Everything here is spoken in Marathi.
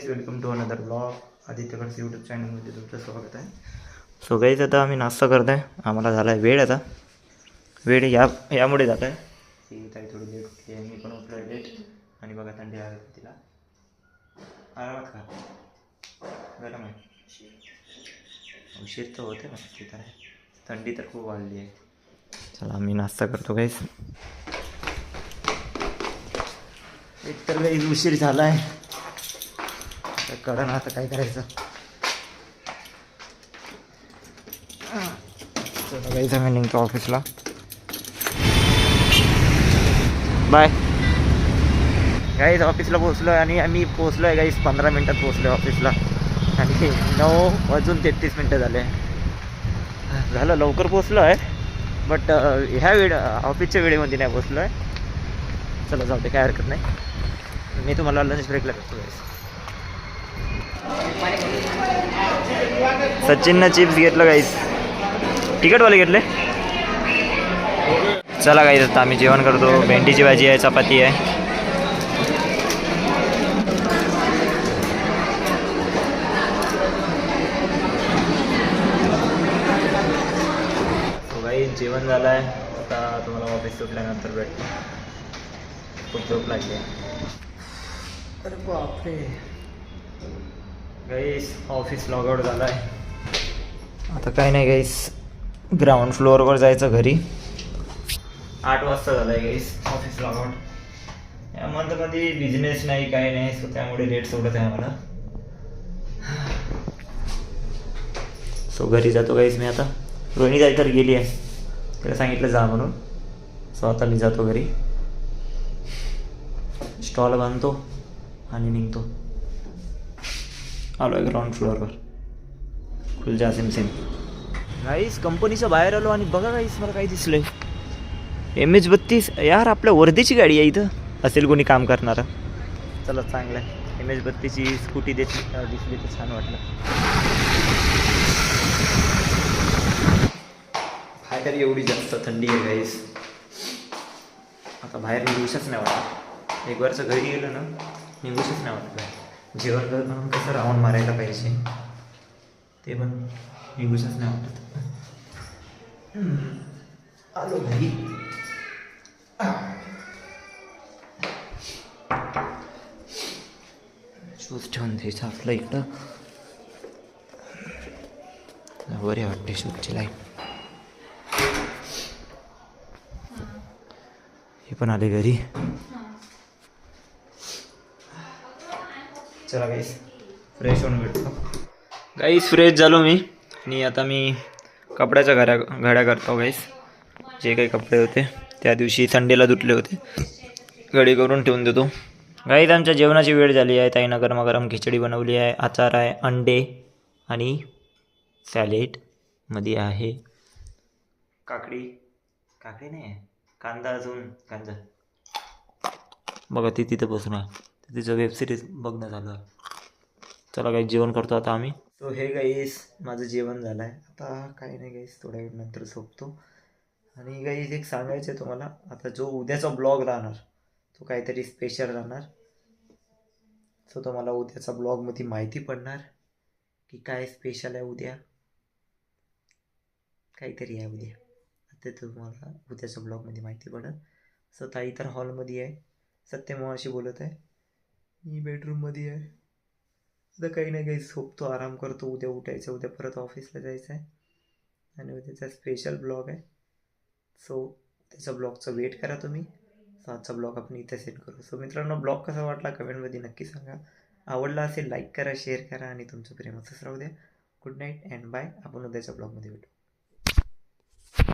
Guys welcome to another blog आदित्यकडचं YouTube चॅनलमध्ये तुमचं स्वागत आहे. सो गाईज आता आम्ही नाश्ता करत आहे आम्हाला झाला आहे वेळ आता. वेळ या यामुळे जात आहे की ताई थोडी लेट होती आहे. मी पण उठलो आहे लेट आणि बघा थंडी लागत तिला. आरामात खा. गरम आहे. उशीर तर होते ना ते तर आहे. थंडी तर खूप वाढली आहे. चला आम्ही नाश्ता करतो गाईज एक तर काही उशीर झाला आहे आता कळा ना आता काय करायचं. चला काही मी निघतो ऑफिसला. बाय. गाईज ऑफिसला पोचलो आहे आणि आम्ही पोचलो आहे गाईज पंधरा मिनटात पोचलो आहे ऑफिसला. आणि नऊ वाजून तेहतीस मिनटं झाले. झालं लवकर पोचलो आहे बट ह्या वेळ ऑफिसच्या वेळेमध्ये नाही पोचलो आहे चला जाऊ दे काय हरकत नाही. मी तुम्हाला लंच ब्रेकला करतो गाईज सचिननं चिप्स घेतलं गाईस तिकटवाले घेतले? चला गाईस आता आम्ही जेवण करतो. भेंडीची भाजी आहे चपाती आहे. जेवण झालं आहे आता तुम्हाला ऑफिस सुटल्यानंतर भेटतो. खूप झोप लागली. आहे अरे बापरे. गाईस ऑफिस लॉग आउट झाला आहे आता काय नाही गाईस ग्राउंड फ्लोअरवर जायचं घरी. आठ वाजता झालं आहे गाईस ऑफिस लॉग आउट या मंथमध्ये बिझनेस नाही काही नाही सो त्यामुळे लेट सोडत आहे मला सो घरी जातो गाईस मी आता. रोहिणी जाई तर गेली आहे. तिला सांगितलं जा म्हणून. सो आता मी जातो घरी. स्टॉल बांधतो आणि निघतो. आलो आहे ग्राउंड फ्लोअरवर खुलजा सिम सिम गाईस कंपनीच्या बाहेर आलो आणि बघा गाईस मला काय दिसलंय. एम एच बत्तीस यार आपल्या वर्धेची गाडी आहे इथं. असेल कोणी काम करणारं. चला चांगलं आहे एम एच बत्तीसची स्कूटी दिसली दिसली तर छान वाटलं. बाहेर एवढी जास्त थंडी आहे गाईस आता बाहेर निघूशच नाही वाटत. एक वरचं घरी गेलं ना निघूशच नाही वाटत जेवण जेवण करताना कसं राऊंड मारायला पाहिजे ते पण निघूशच नाही वाटत. आलो घरी शूज ठेवून द्यायचं आपलं इकडं. बरे वाटते शूजची लाइट हे पण आले घरी. चला गाईस फ्रेश होऊन भेटतो गाईस फ्रेश झालो मी. आणि आता मी कपड्याच्या घड्या घड्या करतो गाईस जे काही कपडे होते त्या दिवशी संडेला धुतले होते. घडी करून ठेवून देतो. गाईस आमच्या जेवणाची वेळ झाली आहे. ताईनं गरमागरम खिचडी बनवली आहे आचार आहे अंडे आणि सॅलेडमध्ये आहे. काकडी. काकडी नाही आहे. कांदा अजून कांदा. बघा ती तिथं बसून आहे. तिचं वेबसिरीज बघणं झालं. चला काही जेवण करतो आता आम्ही. सो हे गाईस माझं जेवण झालं आहे आता काही नाही गाईस थोड्या वेळ नंतर झोपतो. आणि गाईस एक सांगायचं आहे तुम्हाला आता जो उद्याचा ब्लॉग राहणार तो काहीतरी स्पेशल राहणार. सो तुम्हाला उद्याचा ब्लॉगमध्ये माहिती पडणार की काय स्पेशल आहे उद्या. काहीतरी आहे उद्या. ते तुम्हाला उद्याच्या ब्लॉगमध्ये माहिती पडेल. सो ताई तर हॉलमध्ये आहे. सत्यमोहाशी बोलत आहे. मी बेडरूममध्ये आहे. आता काही नाही काही झोपतो आराम करतो. उद्या उठायचं उद्या परत ऑफिसला जायचं आहे आणि उद्याचा स्पेशल ब्लॉग आहे. सो त्याचा ब्लॉगचं वेट करा तुम्ही. सो आजचा ब्लॉग आपण इथे सेट करू. सो मित्रांनो ब्लॉग कसा वाटला कमेंटमध्ये नक्की सांगा. आवडला असेल लाईक करा शेअर करा आणि तुमचं प्रेम राहू द्या. गुड नाईट अँड बाय आपण उद्याच्या ब्लॉगमध्ये भेटू.